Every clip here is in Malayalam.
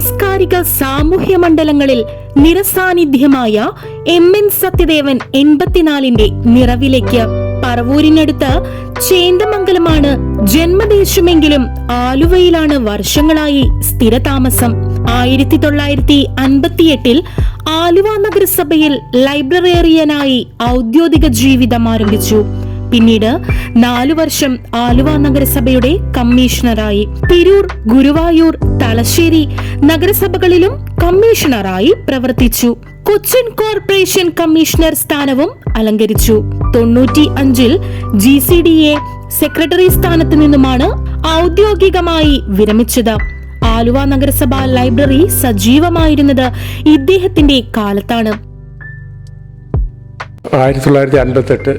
സാംസ്കാരിക സാമൂഹ്യ മണ്ഡലങ്ങളിൽ നിറസാന്നിധ്യമായ എം എൻ സത്യദേവൻ എൺപത്തിനാലിന്റെ നിറവിലേക്ക് പറവൂരിനടുത്ത് ചേന്ദമംഗലമാണ് ജന്മദേശമെങ്കിലും ആലുവയിലാണ് വർഷങ്ങളായി സ്ഥിരതാമസം. ആയിരത്തി തൊള്ളായിരത്തി അൻപത്തിയെട്ടിൽ ആലുവ നഗരസഭയിൽ ലൈബ്രറിയനായി ഔദ്യോഗിക ജീവിതം ആരംഭിച്ചു. പിന്നീട് നാലു വർഷം ആലുവ നഗരസഭയുടെ കമ്മീഷണറായി. തിരൂർ ഗുരുവായൂർ തലശ്ശേരി നഗരസഭകളിലും കമ്മീഷണറായി പ്രവർത്തിച്ചു. കൊച്ചിൻ കോർപ്പറേഷൻ കമ്മീഷണർ സ്ഥാനവും അലങ്കരിച്ചു. തൊണ്ണൂറ്റി അഞ്ചിൽ G C D A secretary സ്ഥാനത്ത് നിന്നുമാണ് ഔദ്യോഗികമായി വിരമിച്ചത്. ആലുവ നഗരസഭ ലൈബ്രറി സജീവമായിരുന്നത് ഇദ്ദേഹത്തിന്റെ കാലത്താണ്. ആയിരത്തി തൊള്ളായിരത്തി അൻപത്തെട്ട്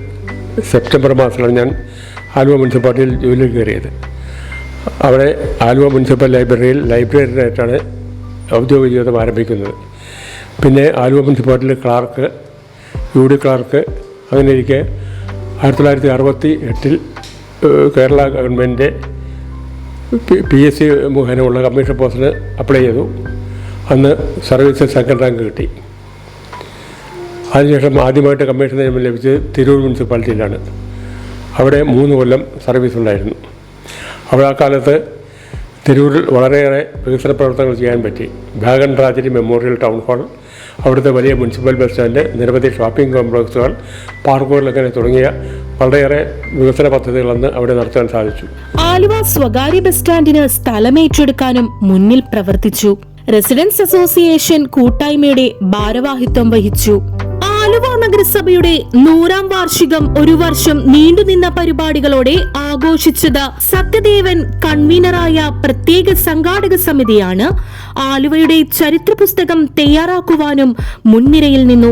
സെപ്റ്റംബർ മാസത്തിലാണ് ഞാൻ ആലുവ മുനിസിപ്പാലിറ്റിയിൽ ജോലി കയറിയത്. അവിടെ ആലുവ മുനിസിപ്പൽ ലൈബ്രറിയിൽ ലൈബ്രറിയായിട്ടാണ് ഔദ്യോഗിക ജീവിതം ആരംഭിക്കുന്നത്. പിന്നെ ആലുവ മുനിസിപ്പാലിറ്റിയിലെ ക്ലാർക്ക് യു ഡി ക്ലാർക്ക് അങ്ങനെ ഇരിക്കെ ആയിരത്തി തൊള്ളായിരത്തി അറുപത്തി എട്ടിൽ Kerala government P S C മുഖേനയുള്ള കമ്മീഷൻ പോസ്റ്റിന് അപ്ലൈ ചെയ്തു. അന്ന് സർവീസ് സെക്കൻഡ് റാങ്ക് കിട്ടി. അതിനുശേഷം ആദ്യമായിട്ട് കമ്മീഷൻ നിയമം ലഭിച്ചത് തിരൂർ മുനിസിപ്പാലിറ്റിയിലാണ്. അവിടെ മൂന്ന് കൊല്ലം സർവീസ് ഉണ്ടായിരുന്നു. അവിടെ ആ കാലത്ത് തിരൂരിൽ വളരെയേറെ വികസന പ്രവർത്തനങ്ങൾ ചെയ്യാൻ പറ്റി. Wagon tragedy memorial town hall അവിടുത്തെ വലിയ മുനിസിപ്പൽ ബസ് സ്റ്റാൻഡ് നിരവധി ഷോപ്പിംഗ് കോംപ്ലക്സുകൾ പാർക്കുകളിലൊക്കെ തുടങ്ങിയ വളരെയേറെ വികസന പദ്ധതികളന്ന് അവിടെ നടത്താൻ സാധിച്ചു. ആലുവ സ്വകാര്യ ബസ് സ്റ്റാൻഡിന് സ്ഥലമേറ്റെടുക്കാനും മുന്നിൽ പ്രവർത്തിച്ചു. റെസിഡൻസ് അസോസിയേഷൻ കൂട്ടായ്മയുടെ ഭാരവാഹിത്വം വഹിച്ചു. ആലുവ നഗരസഭയുടെ നൂറാം വാർഷികം ഒരു വർഷം നീണ്ടുനിന്ന പരിപാടികളോടെ ആഘോഷിച്ചത് സത്യദേവൻ കൺവീനറായ പ്രത്യേക സംഘാടക സമിതിയാണ്. ആലുവയുടെ ചരിത്ര പുസ്തകം തയ്യാറാക്കുവാനും മുൻനിരയിൽ നിന്നു.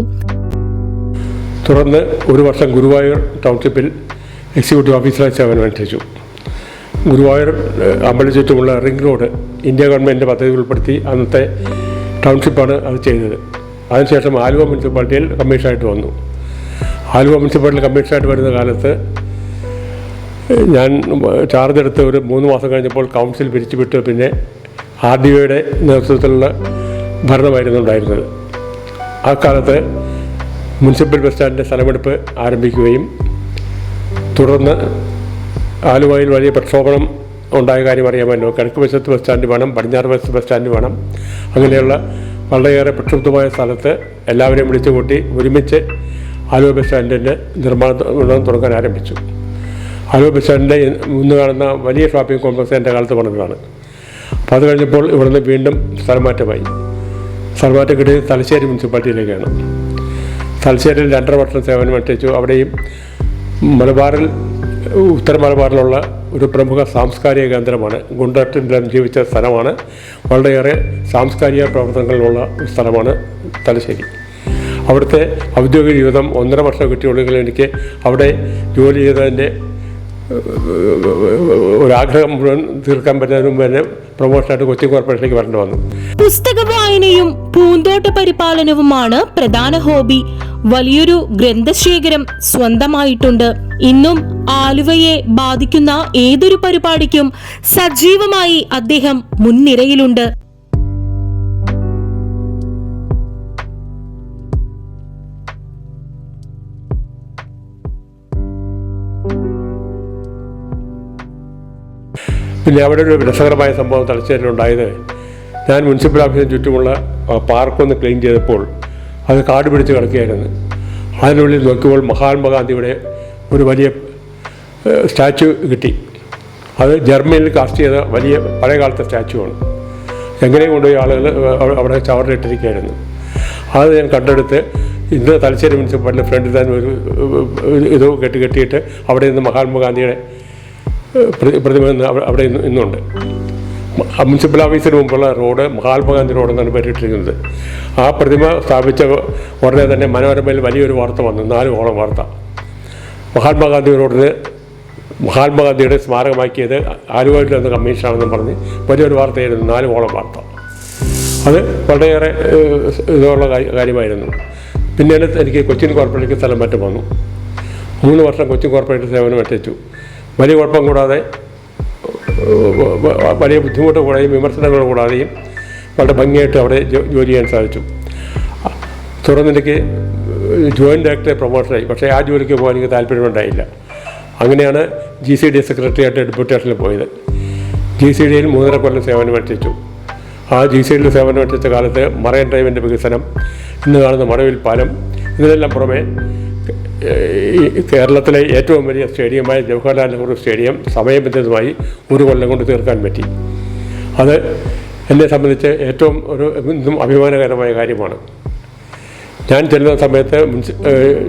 തുടർന്ന് ഒരു വർഷം ഗുരുവായൂർ ടൗൺഷിപ്പിൽ എക്സിക്യൂട്ടീവ് ഓഫീസറായി സേവനം അനുഷ്ഠിച്ചു ഗുരുവായൂർ അമ്പലം ചുറ്റുമുള്ള റിംഗ് റോഡ് ഇന്ത്യ ഗവൺമെന്റ് പദ്ധതി ഉൾപ്പെടുത്തി അന്നത്തെ ടൗൺഷിപ്പാണ് അത് ചെയ്തത്. അതിനുശേഷം ആലുവ മുനിസിപ്പാലിറ്റിയിൽ കമ്മീഷനായിട്ട് വന്നു. ആലുവ മുനിസിപ്പാലിറ്റി കമ്മീഷനായിട്ട് വരുന്ന കാലത്ത് ഞാൻ ചാർജ് എടുത്ത് ഒരു മൂന്ന് മാസം കഴിഞ്ഞപ്പോൾ കൗൺസിൽ പിരിച്ചു വിട്ടു പിന്നെ ആർ ഡി ഒയുടെ നേതൃത്വത്തിലുള്ള ഭരണമായിരുന്നു ഉണ്ടായിരുന്നത്. ആ കാലത്ത് മുനിസിപ്പൽ ബസ് സ്റ്റാൻഡിന്റെ സ്ഥലമെടുപ്പ് ആരംഭിക്കുകയും തുടർന്ന് ആലുവയിൽ വലിയ പ്രക്ഷോഭണം ഉണ്ടായ കാര്യം അറിയാമല്ലോ. കിഴക്ക് വശത്ത് ബസ് സ്റ്റാൻഡ് വേണം പടിഞ്ഞാറ് വശത്ത് ബസ് സ്റ്റാൻഡ് വേണം. അങ്ങനെയുള്ള വളരെയേറെ പ്രക്ഷുബ്ധമായ സ്ഥലത്ത് എല്ലാവരെയും വിളിച്ചു കൂട്ടി ഒരുമിച്ച് ആലുവ ബസ് സ്റ്റാൻഡിന്റെ നിർമ്മാണം തുടങ്ങാൻ ആരംഭിച്ചു. ആലുവ ബസ് സ്റ്റാൻഡിന്റെ മുന്ന് കാണുന്ന വലിയ ഷോപ്പിംഗ് കോംപ്ലക്സ് എന്റെ കാലത്ത് പണിതാണ് അപ്പോൾ അത് കഴിഞ്ഞപ്പോൾ ഇവിടുന്ന് വീണ്ടും സ്ഥലമാറ്റമായി. സ്ഥലമാറ്റം കിട്ടിയത് തലശ്ശേരി മുനിസിപ്പാലിറ്റിയിലേക്കാണ്. തലശ്ശേരിയിൽ രണ്ടര വർഷം സേവനം അനുഷ്ഠിച്ചു. അവിടെയും മലബാറിൽ ഉത്തര മലബാറിലുള്ള ഒരു പ്രമുഖ സാംസ്കാരിക കേന്ദ്രമാണ്. ഗുണ്ടട്ടിന്റെ ജീവിച്ച സ്ഥലമാണ്. വളരെയേറെ സാംസ്കാരിക പ്രവർത്തനങ്ങളിലുള്ള സ്ഥലമാണ് തലശ്ശേരി. അവിടുത്തെ ഔദ്യോഗിക ജീവിതം ഒന്നര വർഷം കിട്ടിയുള്ളെങ്കിൽ എനിക്ക് അവിടെ ജോലി ചെയ്തതിന്റെ ഒരാഗ്രഹം മുഴുവൻ തീർക്കാൻ പറ്റുന്നതിന് മുമ്പ് തന്നെ പ്രൊമോഷനായിട്ട് കൊച്ചി കോർപ്പറേഷനിലേക്ക് വരേണ്ടി വന്നു. പുസ്തക വായനയും പൂന്തോട്ട പരിപാലനവുമാണ് പ്രധാന ഹോബി. വലിയൊരു ഗ്രന്ഥശേഖരം സ്വന്തമായിട്ടുണ്ട്. ഇന്നും ആലുവയെ ബാധിക്കുന്ന ഏതൊരു പരിപാടിക്കും സജീവമായി അദ്ദേഹം മുൻനിരയിലുണ്ട്. പിന്നെ അവിടെ ഒരു രസകരമായ സംഭവം തലശ്ശേരിയിലുണ്ടായത് ഞാൻ മുനിസിപ്പൽ ഓഫീസിന് ചുറ്റുമുള്ള പാർക്കൊന്ന് ക്ലീൻ ചെയ്തപ്പോൾ അത് കാട് പിടിച്ച് കിടക്കുകയായിരുന്നു. അതിനുള്ളിൽ നോക്കിയപ്പോൾ മഹാത്മാഗാന്ധിയുടെ ഒരു വലിയ സ്റ്റാച്ചു കിട്ടി. അത് ജർമ്മനിയിൽ കാസ്റ്റ് ചെയ്ത വലിയ പഴയ കാലത്തെ സ്റ്റാച്ചുവാണ്. എങ്ങനെ കൊണ്ടുപോയി ആളുകൾ അവ- അവിടെ ചവറിലിട്ടിരിക്കുകയായിരുന്നു. അത് ഞാൻ കണ്ടെടുത്ത് ഇന്ന് തലശ്ശേരി മുനിസിപ്പാലിന്റെ ഫ്രണ്ടിൽ തന്നെ ഒരു ഇത് കെട്ടി കെട്ടിയിട്ട് അവിടെ നിന്ന് മഹാത്മാഗാന്ധിയുടെ പ്രതിമ അവിടെ ഇന്ന് ഇന്നുണ്ട്. മുനിസിപ്പൽ ഓഫീസിന് മുമ്പുള്ള റോഡ് മഹാത്മാഗാന്ധി റോഡ് എന്നാണ് പേരിട്ടിരിക്കുന്നത്. ആ പ്രതിമ സ്ഥാപിച്ച ഉടനെ തന്നെ മനോരമയിൽ വലിയൊരു വാർത്ത വന്നു നാല് ഓളം വാർത്ത. മഹാത്മാഗാന്ധി റോഡിന് മഹാത്മാഗാന്ധിയുടെ സ്മാരകമാക്കിയത് ആലുവയിൽ നിന്ന് കമ്മീഷനാണെന്നും പറഞ്ഞ് വലിയൊരു വാർത്തയായിരുന്നു നാല് വാർത്ത. അത് വളരെയേറെ ഇതുള്ള കാര്യമായിരുന്നു. പിന്നീട് എനിക്ക് കൊച്ചിൻ കോർപ്പറേറ്റ് സ്ഥലം മാറ്റം വന്നു. മൂന്ന് വർഷം കൊച്ചിൻ കോർപ്പറേറ്റ് സേവനം എത്തിച്ചു വലിയ കുഴപ്പം കൂടാതെ വലിയ ബുദ്ധിമുട്ട് കൂടാതെയും വിമർശനങ്ങൾ കൂടാതെയും വളരെ ഭംഗിയായിട്ട് അവിടെ ജോലി ചെയ്യാൻ സാധിച്ചു. തുടർന്ന് എനിക്ക് ജോയിന്റ് ഡയറക്ടറെ പ്രൊമോഷനായി പക്ഷേ ആ ജോലിക്ക് പോകാൻ എനിക്ക് താല്പര്യമുണ്ടായില്ല. അങ്ങനെയാണ് ജി സി ഡി സെക്രട്ടറി ആയിട്ട് ഡെപ്യൂട്ടേഷനിൽ പോയത്. ജി സി ഡിയിൽ മൂന്നര കൊല്ലം സേവനമനുഷ്ഠിച്ചു ആ ജി സി ഡിയിൽ സേവനമനുഷ്ഠിച്ച കാലത്ത് മറൈൻ ഡ്രൈവിന്റെ വികസനം ഇന്ന് കാണുന്ന മടവിൽ പാലം ഇതിനെല്ലാം പുറമെ കേരളത്തിലെ ഏറ്റവും വലിയ സ്റ്റേഡിയമായ ജവഹർലാൽ നെഹ്റു സ്റ്റേഡിയം സമയബന്ധിതമായി ഒരു കൊല്ലം കൊണ്ട് തീർക്കാൻ പറ്റി. അത് എന്നെ സംബന്ധിച്ച് ഏറ്റവും ഒരു ഇന്നും അഭിമാനകരമായ കാര്യമാണ്. ഞാൻ ചെല്ലുന്ന സമയത്ത്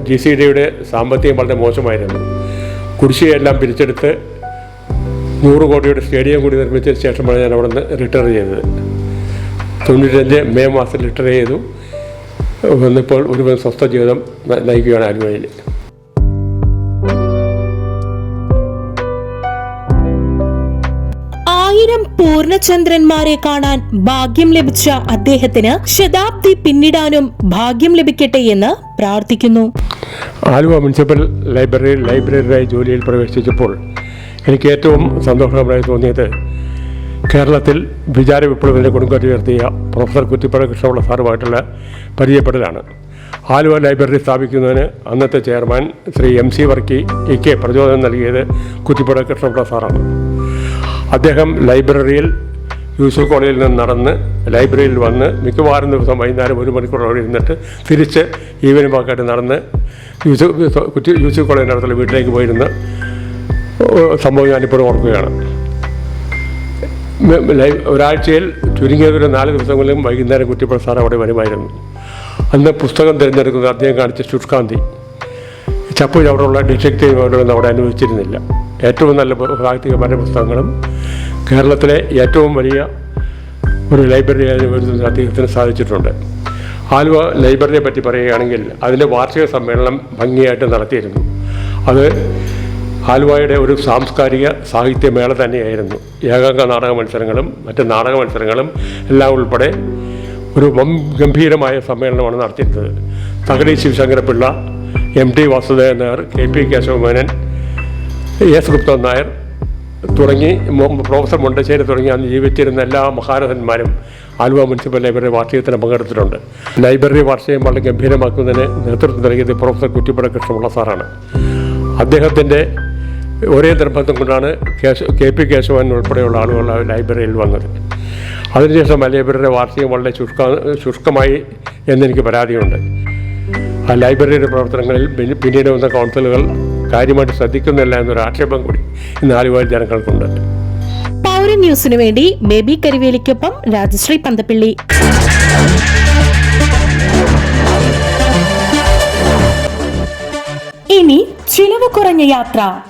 ജി സി ഡിയുടെ സാമ്പത്തികം വളരെ മോശമായിരുന്നു. കുടിശ്ശികയെല്ലാം പിരിച്ചെടുത്ത് നൂറ് കോടിയുടെ സ്റ്റേഡിയം കൂടി നിർമ്മിച്ചതിന് ശേഷമാണ് ഞാൻ അവിടെ നിന്ന് റിട്ടയർ ചെയ്തത്. തൊണ്ണൂറ്റഞ്ച് മെയ് മാസത്തിൽ റിട്ടയർ ചെയ്തു. വന്നിപ്പോൾ ഒരുവൻ സ്വസ്ഥ ജീവിതം നയിക്കുകയാണ് ആലുവയിൽ ആയിരം പൂർണചന്ദ്രന്മാരെ കാണാൻ ഭാഗ്യം ലഭിച്ച അദ്ദേഹത്തിന് ശതാബ്ദി പിന്നിടാനും ഭാഗ്യം ലഭിക്കട്ടെ എന്ന് പ്രാർത്ഥിക്കുന്നു. ആലുവ മുനിസിപ്പൽ ലൈബ്രറിയിൽ ലൈബ്രറിയായി ജോലിയിൽ പ്രവേശിച്ചപ്പോൾ എനിക്ക് ഏറ്റവും സന്തോഷകരമായി തോന്നിയത് കേരളത്തിൽ വിചാര വിപ്ലവത്തിന്റെ കൊടുങ്കാറ്റ് ഉയർത്തിയ പ്രൊഫസർ കുറ്റിപ്പഴ കൃഷ്ണപിള്ള സാറുമായിട്ടുള്ള പരിചയപ്പെടലാണ്. ആലുവ ലൈബ്രറി സ്ഥാപിക്കുന്നതിന് അന്നത്തെ chairman Shri M C Varkey ഇക്ക് പ്രചോദനം നൽകിയത് കുറ്റിപ്പുഴ കൃഷ്ണപിള്ള സാറാണ്. അദ്ദേഹം ലൈബ്രറിയിൽ യൂസഫ് കോളേജിൽ നിന്ന് നടന്ന് ലൈബ്രറിയിൽ വന്ന് മിക്കവാറും ദിവസം വൈകുന്നേരം ഒരു മണിക്കൂറോടെ ഇരുന്നിട്ട് തിരിച്ച് ഈവനിംഗ് വാക്കായിട്ട് നടന്ന് യൂസഫ് കുറ്റി യൂസഫ് കോളേജിന്റെ അടുത്തുള്ള വീട്ടിലേക്ക് പോയിരുന്ന സംഭവം ഞാനിപ്പോഴും ഓർക്കുകയാണ്. ഒരാഴ്ചയിൽ ചുരുങ്ങിയത് ഒരു നാല് ദിവസങ്ങളിലും വൈകുന്നേരം കുറ്റിപ്പുഴ സാർ അവിടെ വരുമായിരുന്നു. അന്ന് പുസ്തകം തിരഞ്ഞെടുക്കുന്നത് അദ്ദേഹം കാണിച്ച ശുഷ്കാന്തി ചപ്പു അവിടെയുള്ള ഡിറ്റക്റ്റീവ് അവരൊന്നും അവിടെ അനുവദിച്ചിരുന്നില്ല. ഏറ്റവും നല്ല സാഹിത്യപരമായ പുസ്തകങ്ങളും കേരളത്തിലെ ഏറ്റവും വലിയ ഒരു ലൈബ്രറി വരുന്നത് അദ്ദേഹത്തിന് സാധിച്ചിട്ടുണ്ട്. ആലുവ ലൈബ്രറിയെ പറ്റി പറയുകയാണെങ്കിൽ അതിന്റെ വാർഷിക സമ്മേളനം ഭംഗിയായിട്ട് നടത്തിയിരുന്നു. അത് ആലുവയുടെ ഒരു സാംസ്കാരിക സാഹിത്യമേള തന്നെയായിരുന്നു. ഏകാംഗ നാടക മത്സരങ്ങളും മറ്റ് നാടക മത്സരങ്ങളും എല്ലാം ഉൾപ്പെടെ ഒരു ഗംഭീരമായ സമ്മേളനമാണ് നടത്തിയിരുന്നത്. Thakazhi Sivasankara Pillai M T Vasudevan Nair K P Kesava Menon S Guptan Nair തുടങ്ങി പ്രൊഫസർ മുണ്ടശ്ശേരി തുടങ്ങി അന്ന് ജീവിച്ചിരുന്ന എല്ലാ മഹാരഥന്മാരും ആലുവ മുനിസിപ്പൽ ലൈബ്രറി വാർഷികത്തിന് പങ്കെടുത്തിട്ടുണ്ട്. ലൈബ്രറി വാർഷികം വളരെ ഗംഭീരമാക്കുന്നതിന് നേതൃത്വം നൽകിയത് പ്രൊഫസർ കുറ്റിപ്പട കൃഷ്ണമുള്ള സാറാണ്. അദ്ദേഹത്തിന്റെ ഒരേ നിർബന്ധം കൊണ്ടാണ് കെ പി കേശവൻ ഉൾപ്പെടെയുള്ള ആളുകൾ ലൈബ്രറിയിൽ വന്നത്. അതിനുശേഷം ലൈബ്രറിയുടെ വാർഷികം വളരെ ശുഷ്ക ശുഷ്കമായി എന്നെനിക്ക് പരാതിയുണ്ട്. ആ ലൈബ്രറിയുടെ പ്രവർത്തനങ്ങളിൽ പിന്ന- പിന്നീട് വന്ന കൗൺസിലുകൾ കാര്യമായിട്ട് ശ്രദ്ധിക്കുന്നില്ല എന്നൊരു ആക്ഷേപം കൂടി ഇന്ന് ആലുവ ജനങ്ങൾക്കുണ്ട്. പൗര ന്യൂസിനു വേണ്ടി ബേബി കരിവേലിക്കൊപ്പം രാജശ്രീ പന്തപ്പിള്ളി. ഇനി ചിലവ് കുറഞ്ഞ യാത്ര.